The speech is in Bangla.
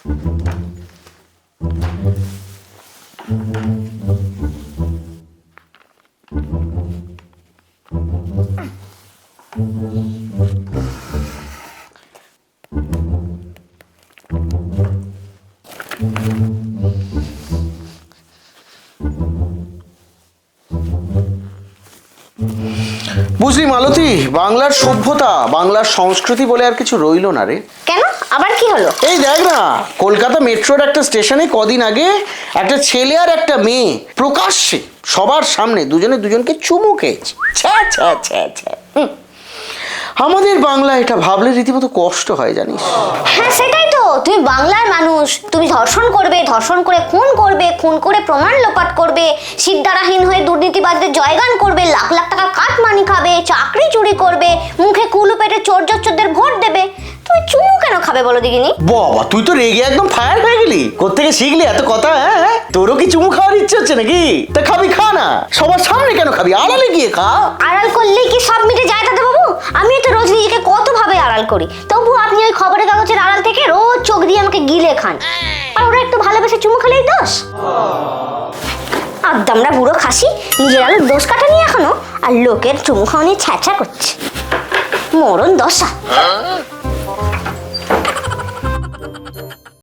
বুঝলি মালতী বাংলার সভ্যতা বাংলার সংস্কৃতি বলে আর কিছু রইল না রে। কেন? আবার কি হলো? এই দেখ না কলকাতা মেট্রোর একটা স্টেশনে কদিন আগে একটা ছেলে আর একটা মেয়ে প্রকাশ্যে সবার সামনে দুজনে দুজনকে চুমু খেয়েছে। ছ্যা ছ্যা ছ্যা ছ্যা আমাদের বাংলা এটা ভাবলে রীতিমতো কষ্ট হয় জানিস। হ্যাঁ সেটাই তো। তুমি বাংলার মানুষ। তুমি ধর্ষণ করবে ধর্ষণ করে খুন করবে খুন করে প্রমাণ লোপাট করবে সিদ্ধারাহীন হয়ে দুর্নীতিবাজদের জয়গান করবে লাখ লাখ টাকা কাটমানি খাবে চাকরি চুরি করবে মুখে কুলু পেটে চোর খাবে বলো দেখিনি? বাবা তুই তো রেগে একদম ফায়ার হয়ে গেলি। কোত্থেকে শিখলি এত কথা হ্যাঁ হ্যাঁ? তোরও কি চুমু খাওয়ার ইচ্ছে হচ্ছে নাকি? তা খাবি খা না। সবার সামনে কেন খাবি? আড়ালে গিয়ে খা। আড়াল করলেই কি সব মিটে যায় তাতে বাবু? আমি তো রোজ নিজেকে কত ভাবে আড়াল করি। তবু আপনি ওই খবরের কাগজের আড়াল থেকে রোজ চোখ দিয়ে আমাকে গিলে খান। আর ওরা একটু ভালোবেসে চুমু খেলেই দোষ? আদামরা বুড়ো খাসি। নিজের আলোর দোষ কাটা নিয়ে এখনও। আর লোকের চুমু খাওয়া নিয়ে ছ্যাঁচা করছে। মরণ দশা।